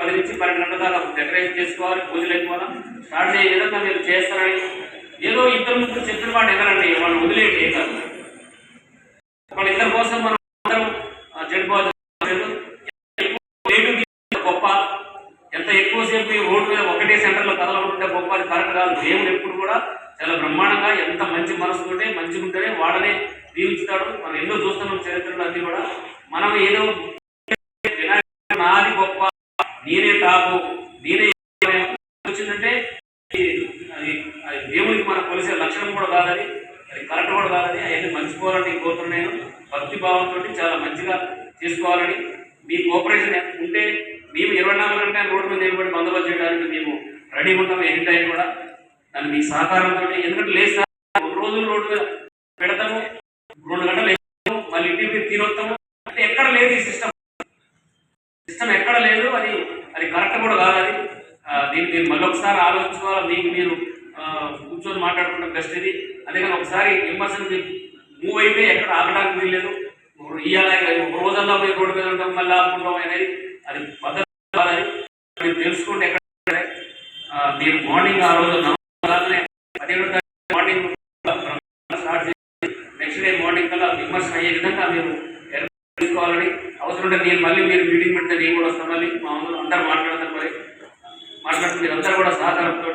పది నుంచి పన్నెండు గంటల దాకా డెకరేషన్ చేసుకోవాలి పూజలు అయిపోవాలి. స్టార్ట్ చేయ విధంగా మీరు చేస్తారని ఏదో ఇద్దరు ముగ్గురు చెప్పిన మాట ఎగరండి వాళ్ళు వదిలేయండి కాదు వాళ్ళ ఇద్దరి కోసం మనం అందరం ఆ, గొప్ప. ఎంత ఎక్కువసేపు ఈ రోడ్డు మీద ఒకటే సెంటర్లో కదలకుంటే గొప్ప అది కరెక్ట్ కాదు. దేవుడు ఎప్పుడు కూడా చాలా బ్రహ్మాండంగా ఎంత మంచి మనసుతోటే మంచిగా ఉంటేనే వాడనే దీవించుతాడు. మనం ఎన్నో చూస్తున్నాం చరిత్రలో అన్నీ కూడా. మనం ఏదో నాకు నేనే వచ్చిందంటే అది దేవుడికి మనం కొలిసే లక్షణం కూడా కాదని అది కరెక్ట్ కూడా కాదని అవన్నీ మర్చిపోవాలని నేను. కోరుతున్నాను భక్తి భావంతో చాలా మంచిగా చేసుకోవాలని మీ కోఆపరేషన్ ఉంటే మేము ఇరవై నాలుగు గంటల రోడ్డు మీద నిలబడి బందోబస్తు చేయడానికి మేము రెడీ ఉంటాం ఎనీ టైం కూడా. దాన్ని మీ సహకారంతో ఎందుకంటే లేదు రెండు రోజులు రోడ్డు మీద పెడతాము రెండు గంటలు వేస్తాము మళ్ళీ ఇంటికి తినొస్తాము అంటే ఎక్కడ లేదు ఈ సిస్టమ్. సిస్టమ్ ఎక్కడ లేదు అది అది కరెక్ట్ కూడా కాదు అది. దీన్ని మీరు మళ్ళీ ఒకసారి ఆలోచించుకోవాలి. మీకు మీరు కూర్చొని మాట్లాడుకుంటే బెస్ట్ ఇది. అదే కానీ ఒకసారి విమర్శలు మూవ్ అయితే ఎక్కడ ఆగడానికి వీల్లేదు. ఇయ్యాలి ఒక రోజల్లా మీరు రోడ్డు మీద ఉండడం మళ్ళీ ఆపుకుంటాం అనేది అది పద్ధతి మీరు తెలుసుకుంటే ఎక్కడ మీరు మార్నింగ్ ఆ రోజు పదిహేడు తారీఖు మార్నింగ్ స్టార్ట్ చేసి నెక్స్ట్ డే మార్నింగ్ కల్లా విమర్శ అయ్యే విధంగా మీరు అనుకుంటే నేను మళ్ళీ మీరు మీటింగ్ పెడితే నేను కూడా వస్తాను మళ్ళీ మా అందరూ అందరూ మాట్లాడతారు మరి. మాట్లాడుతున్న మీరు అందరూ కూడా సహకారంతో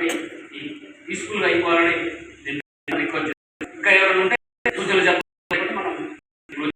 పీస్ఫుల్గా అయిపోవాలని